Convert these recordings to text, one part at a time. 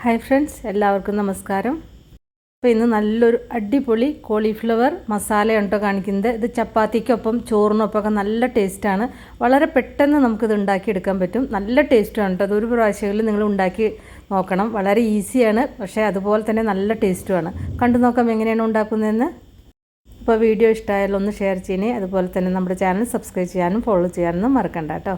Hi friends എല്ലാവർക്കും നമസ്കാരം. അപ്പോൾ ഇന്ന് നല്ലൊരു അടിപൊളി കോളിഫ്ലവർ മസാല ഉണ്ടോ കാണിക്കുന്നത്. ഇത് ചപ്പാത്തിക്കൊപ്പം ചോറിനൊപ്പമൊക്കെ നല്ല ടേസ്റ്റാണ് വളരെ പെട്ടെന്ന് നമുക്കിത് ഉണ്ടാക്കിയെടുക്കാൻ പറ്റും. നല്ല ടേസ്റ്റാണ് കേട്ടോ. അതൊരു പ്രാവശ്യങ്ങളിൽ നിങ്ങൾ ഉണ്ടാക്കി നോക്കണം. വളരെ ഈസിയാണ് പക്ഷേ അതുപോലെ തന്നെ നല്ല ടേസ്റ്റുമാണ് കണ്ടു നോക്കാം എങ്ങനെയാണ് ഉണ്ടാക്കുന്നതെന്ന്. അപ്പോൾ വീഡിയോ ഇഷ്ടമായാലും ഒന്ന് ഷെയർ ചെയ്യണേ. അതുപോലെ തന്നെ നമ്മുടെ ചാനൽ സബ്സ്ക്രൈബ് ചെയ്യാനും ഫോളോ ചെയ്യാനൊന്നും മറക്കണ്ട കേട്ടോ.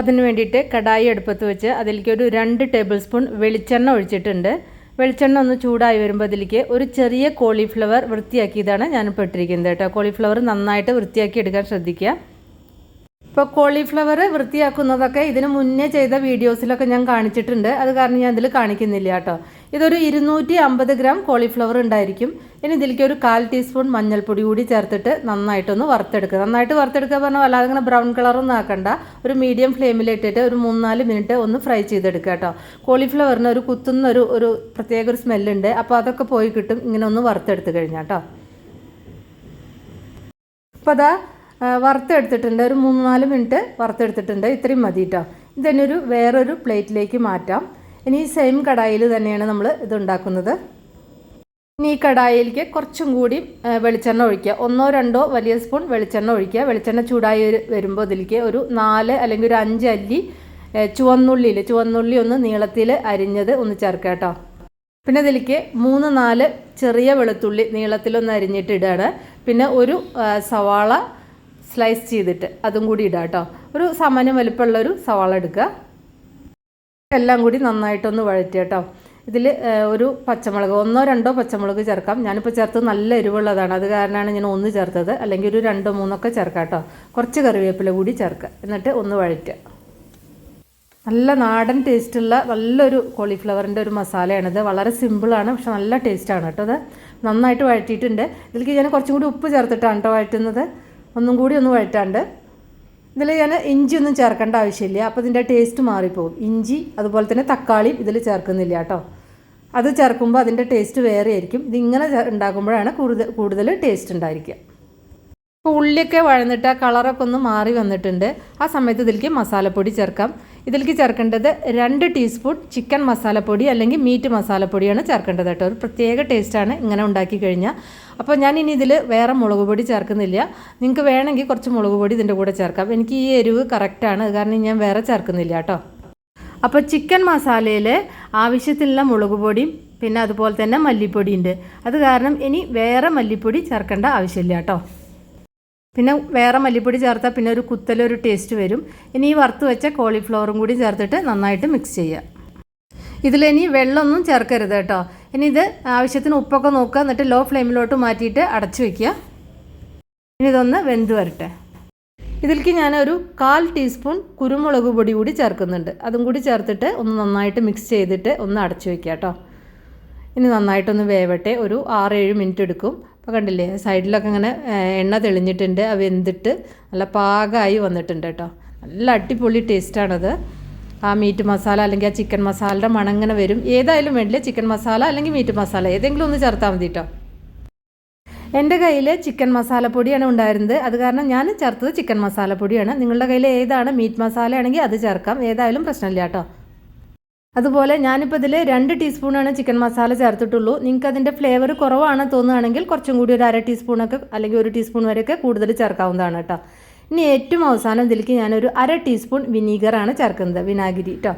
അതിന് വേണ്ടിയിട്ട് കടായി അടുപ്പത്ത് വെച്ച് അതിലേക്ക് ഒരു രണ്ട് ടേബിൾ സ്പൂൺ വെളിച്ചെണ്ണ ഒഴിച്ചിട്ടുണ്ട്. വെളിച്ചെണ്ണ ഒന്ന് ചൂടായി വരുമ്പോൾ അതിലേക്ക് ഒരു ചെറിയ കോളിഫ്ലവർ വൃത്തിയാക്കിയതാണ് ഞാനിപ്പോൾ ഇട്ടിരിക്കുന്നത് കേട്ടോ. കോളിഫ്ലവർ നന്നായിട്ട് വൃത്തിയാക്കി എടുക്കാൻ ശ്രദ്ധിക്കുക. ഇപ്പോൾ കോളിഫ്ലവർ വൃത്തിയാക്കുന്നതൊക്കെ ഇതിന് മുന്നേ ചെയ്ത വീഡിയോസിലൊക്കെ ഞാൻ കാണിച്ചിട്ടുണ്ട്. അത് കാരണം ഞാൻ ഇതിൽ കാണിക്കുന്നില്ല കേട്ടോ. ഇതൊരു ഇരുന്നൂറ്റി അമ്പത് ഗ്രാം കോളിഫ്ലവർ ഉണ്ടായിരിക്കും. ഇനി ഇതിലേക്ക് ഒരു കാൽ ടീസ്പൂൺ മഞ്ഞൾപ്പൊടി കൂടി ചേർത്തിട്ട് നന്നായിട്ടൊന്ന് വറുത്തെടുക്കുക. നന്നായിട്ട് വറുത്തെടുക്കുക പറഞ്ഞാൽ അല്ലാതെ ഇങ്ങനെ ബ്രൗൺ കളറൊന്നും ആക്കണ്ട. ഒരു മീഡിയം ഫ്ലെയിമിലിട്ടിട്ട് ഒരു മൂന്നാൽ മിനിറ്റ് ഒന്ന് ഫ്രൈ ചെയ്തെടുക്കുക കേട്ടോ. കോളിഫ്ലവറിന് ഒരു കുത്തുന്ന ഒരു ഒരു പ്രത്യേക ഒരു സ്മെല്ലുണ്ട് അപ്പോൾ അതൊക്കെ പോയി കിട്ടും. ഇങ്ങനെ ഒന്ന് വറുത്തെടുത്ത് കഴിഞ്ഞാൽ കേട്ടോ. അപ്പോൾ അതാ വറുത്തെടുത്തിട്ടുണ്ട്. ഒരു മൂന്ന് നാല് മിനിറ്റ് വറുത്തെടുത്തിട്ടുണ്ട്. ഇത്രയും മതി കേട്ടോ ഇത് തന്നെ ഒരു വേറൊരു പ്ലേറ്റിലേക്ക് മാറ്റാം. ഇനി ഈ സെയിം കടായിൽ തന്നെയാണ് നമ്മൾ ഇത് ഉണ്ടാക്കുന്നത്. ഇനി ഈ കടായിലേക്ക് കുറച്ചും കൂടി വെളിച്ചെണ്ണ ഒഴിക്കുക. ഒന്നോ രണ്ടോ വലിയ സ്പൂൺ വെളിച്ചെണ്ണ ഒഴിക്കുക. വെളിച്ചെണ്ണ ചൂടായി വരുമ്പോൾ ഇതിലേക്ക് ഒരു നാല് അല്ലെങ്കിൽ ഒരു അഞ്ച് അല്ലി ചുവന്നുള്ളിയിൽ ചുവന്നുള്ളി ഒന്ന് നീളത്തിൽ അരിഞ്ഞത് ഒന്ന് ചേർക്കുക കേട്ടോ പിന്നെ ഇതിലേക്ക് മൂന്ന് നാല് ചെറിയ വെളുത്തുള്ളി നീളത്തിലൊന്ന് അരിഞ്ഞിട്ട് ഇടുകയാണ്. പിന്നെ ഒരു സവാള സ്ലൈസ് ചെയ്തിട്ട് അതും കൂടി ഇടാം കേട്ടോ ഒരു സമാനം വലിപ്പമുള്ള ഒരു സവാള എടുക്കുക. എല്ലാം കൂടി നന്നായിട്ടൊന്ന് വഴറ്റുക കേട്ടോ ഇതിൽ ഒരു പച്ചമുളക് ഒന്നോ രണ്ടോ പച്ചമുളക് ചേർക്കാം. ഞാനിപ്പോൾ ചേർത്ത് നല്ല എരിവുള്ളതാണ്. അത് കാരണമാണ് ഞാൻ ഒന്ന് ചേർത്തത്. അല്ലെങ്കിൽ ഒരു രണ്ടോ മൂന്നൊക്കെ ചേർക്കാം കേട്ടോ കുറച്ച് കറിവേപ്പില കൂടി ചേർക്കുക. എന്നിട്ട് ഒന്ന് വഴറ്റുക. നല്ല നാടൻ ടേസ്റ്റുള്ള നല്ലൊരു കോളിഫ്ലവറിന്റെ ഒരു മസാലയാണിത്. വളരെ സിമ്പിളാണ് പക്ഷെ നല്ല ടേസ്റ്റാണ് കേട്ടോ അത്. നന്നായിട്ട് വഴറ്റിയിട്ടുണ്ട്. ഇതിലേക്ക് ഞാൻ കുറച്ചും കൂടി ഉപ്പ് ചേർത്തിട്ടാണ് കേട്ടോ വഴറ്റുന്നത്. ഒന്നും കൂടി ഒന്ന് വഴറ്റാണ്ട്. ഇതിൽ ഞാൻ ഇഞ്ചി ഒന്നും ചേർക്കേണ്ട ആവശ്യമില്ല. അപ്പോൾ ഇതിന്റെ ടേസ്റ്റ് മാറിപ്പോകും ഇഞ്ചി അതുപോലെ തന്നെ തക്കാളിയും ഇതിൽ ചേർക്കുന്നില്ല കേട്ടോ. അത് ചേർക്കുമ്പോൾ അതിന്റെ ടേസ്റ്റ് വേറെ ആയിരിക്കും. ഇതിങ്ങനെ ഉണ്ടാക്കുമ്പോഴാണ് കൂടുതൽ കൂടുതൽ ടേസ്റ്റ് ഉണ്ടായിരിക്കുക. ഇപ്പോൾ ഉള്ളിയൊക്കെ വഴന്നിട്ട് ആ കളറൊക്കെ ഒന്ന് മാറി വന്നിട്ടുണ്ട്. ആ സമയത്ത് ഇതിലേക്ക് മസാലപ്പൊടി ചേർക്കാം. ഇതിലേക്ക് ചേർക്കേണ്ടത് രണ്ട് ടീസ്പൂൺ ചിക്കൻ മസാലപ്പൊടി അല്ലെങ്കിൽ മീറ്റ് മസാലപ്പൊടിയാണ് ചേർക്കേണ്ടത് കേട്ടോ. ഒരു പ്രത്യേക ടേസ്റ്റാണ് ഇങ്ങനെ ഉണ്ടാക്കി കഴിഞ്ഞാൽ. അപ്പോൾ ഞാൻ ഇനി ഇതിൽ വേറെ മുളക് പൊടി ചേർക്കുന്നില്ല. നിങ്ങൾക്ക് വേണമെങ്കിൽ കുറച്ച് മുളക് പൊടി ഇതിന്റെ കൂടെ ചേർക്കാം. എനിക്ക് ഈ എരിവ് കറക്റ്റാണ് കാരണം ഞാൻ വേറെ ചേർക്കുന്നില്ല കേട്ടോ. അപ്പോൾ ചിക്കൻ മസാലയിൽ ആവശ്യത്തിനുള്ള മുളക് പൊടിയും പിന്നെ അതുപോലെ തന്നെ മല്ലിപ്പൊടിയുണ്ട്. അത് കാരണം ഇനി വേറെ മല്ലിപ്പൊടി ചേർക്കേണ്ട ആവശ്യമില്ല കേട്ടോ. പിന്നെ വേറെ മല്ലിപ്പൊടി ചേർത്താൽ പിന്നെ ഒരു കുത്തലൊരു ടേസ്റ്റ് വരും. ഇനി ഈ വറുത്ത് വെച്ച കോളിഫ്ലവറും കൂടി ചേർത്തിട്ട് നന്നായിട്ട് മിക്സ് ചെയ്യുക ഇതിലിനി വെള്ളമൊന്നും ചേർക്കരുത് കേട്ടോ. ഇനി ഇത് ആവശ്യത്തിന് ഉപ്പൊക്കെ നോക്കുക എന്നിട്ട് ലോ ഫ്ലെയിമിലോട്ട് മാറ്റിയിട്ട് അടച്ചു വയ്ക്കുക ഇനി ഇതൊന്ന് വെന്ത് വരട്ടെ. ഇതിലേക്ക് ഞാനൊരു കാൽ ടീസ്പൂൺ കുരുമുളക് പൊടി കൂടി ചേർക്കുന്നുണ്ട്. അതും കൂടി ചേർത്തിട്ട് ഒന്ന് നന്നായിട്ട് മിക്സ് ചെയ്തിട്ട് ഒന്ന് അടച്ചു വയ്ക്കുക കേട്ടോ. ഇനി നന്നായിട്ടൊന്ന് വേവട്ടെ. ഒരു ആറേഴ് മിനിറ്റ് എടുക്കും. അപ്പോൾ കണ്ടില്ലേ സൈഡിലൊക്കെ ഇങ്ങനെ എണ്ണ തെളിഞ്ഞിട്ടുണ്ട് അത് വെന്തിട്ട് നല്ല പാകമായി വന്നിട്ടുണ്ട് കേട്ടോ. നല്ല അടിപൊളി ടേസ്റ്റാണത് ആ മീറ്റ് മസാല അല്ലെങ്കിൽ ആ ചിക്കൻ മസാലയുടെ മണം ഇങ്ങനെ വരും. ഏതായാലും വേണ്ടില്ല ചിക്കൻ മസാല അല്ലെങ്കിൽ മീറ്റ് മസാല ഏതെങ്കിലും ഒന്ന് ചേർത്താൽ മതി കേട്ടോ എന്റെ കയ്യിൽ ചിക്കൻ മസാലപ്പൊടിയാണ് ഉണ്ടായിരുന്നത്. അത് കാരണം ഞാൻ ചേർത്തത് ചിക്കൻ മസാലപ്പൊടിയാണ് നിങ്ങളുടെ കയ്യിൽ ഏതാണ് മീറ്റ് മസാല ആണെങ്കിൽ അത് ചേർക്കാം. ഏതായാലും പ്രശ്നമില്ല കേട്ടോ അതുപോലെ ഞാനിപ്പോൾ ഇതിൽ രണ്ട് ടീസ്പൂണാണ് ചിക്കൻ മസാല ചേർത്തിട്ടുള്ളൂ. നിങ്ങൾക്ക് അതിന്റെ ഫ്ലേവർ കുറവാണ് തോന്നുകയാണെങ്കിൽ കുറച്ചും കൂടി ഒരു അര ടീസ്പൂണൊക്കെ അല്ലെങ്കിൽ ഒരു ടീസ്പൂൺ വരെയൊക്കെ കൂടുതൽ ചേർക്കാവുന്നതാണ് കേട്ടോ. ഇനി ഏറ്റവും അവസാനം ഇതിലേക്ക് ഞാനൊരു അര ടീസ്പൂൺ വിനീഗറാണ് ചേർക്കുന്നത് വിനാഗിരി കേട്ടോ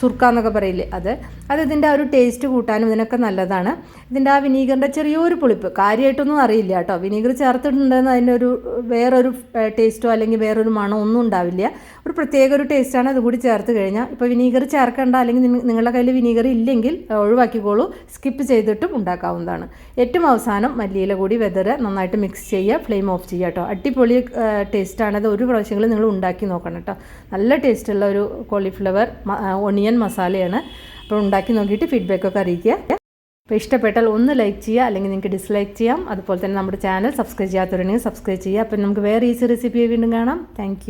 സുർക്ക എന്നൊക്കെ പറയില്ലേ അത്. അത് ഇതിന്റെ ആ ഒരു ടേസ്റ്റ് കൂട്ടാനും ഇതിനൊക്കെ നല്ലതാണ്. ഇതിന്റെ ആ വിനീഗറിന്റെ ചെറിയൊരു പുളിപ്പ്. കാര്യമായിട്ടൊന്നും അറിയില്ല കേട്ടോ. വിനീഗർ ചേർത്തിട്ടുണ്ടെന്ന് അതിന്റെ ഒരു വേറൊരു ടേസ്റ്റോ അല്ലെങ്കിൽ വേറൊരു മണമോ ഒന്നും ഉണ്ടാവില്ല. ഒരു പ്രത്യേക ഒരു ടേസ്റ്റാണ് അതുകൂടി ചേർത്ത് കഴിഞ്ഞാൽ. ഇപ്പോൾ വിനീഗർ ചേർക്കേണ്ട അല്ലെങ്കിൽ നിങ്ങളുടെ കയ്യിൽ വിനീഗർ ഇല്ലെങ്കിൽ ഒഴിവാക്കിക്കോളൂ. സ്കിപ്പ് ചെയ്തിട്ടും ഉണ്ടാക്കാവുന്നതാണ്. ഏറ്റവും അവസാനം മല്ലിയില കൂടി വെതറ് നന്നായിട്ട് മിക്സ് ചെയ്യുക. ഫ്ലെയിം ഓഫ് ചെയ്യുക കേട്ടോ. അടിപൊളി ടേസ്റ്റാണത് ഒരു പ്രാവശ്യങ്ങളും നിങ്ങൾ ഉണ്ടാക്കി നോക്കണം കേട്ടോ. നല്ല ടേസ്റ്റുള്ള ഒരു കോളിഫ്ലവർ ഒണിയൻ മസാലയാണ് അപ്പോൾ ഉണ്ടാക്കി നോക്കിയിട്ട് ഫീഡ്ബാക്കൊക്കെ അറിയിക്കുക. അപ്പോൾ ഇഷ്ടപ്പെട്ടാൽ ഒന്ന് ലൈക്ക് ചെയ്യുക അല്ലെങ്കിൽ നിങ്ങൾക്ക് ഡിസ്ലൈക്ക് ചെയ്യാം. അതുപോലെ തന്നെ നമ്മുടെ ചാനൽ സബ്സ്ക്രൈബ് ചെയ്യാത്തവരുണ്ടെങ്കിൽ സബ്സ്ക്രൈബ് ചെയ്യുക. അപ്പം നമുക്ക് വേറെ ഈസി റെസിപ്പി വീണ്ടും കാണാം. താങ്ക്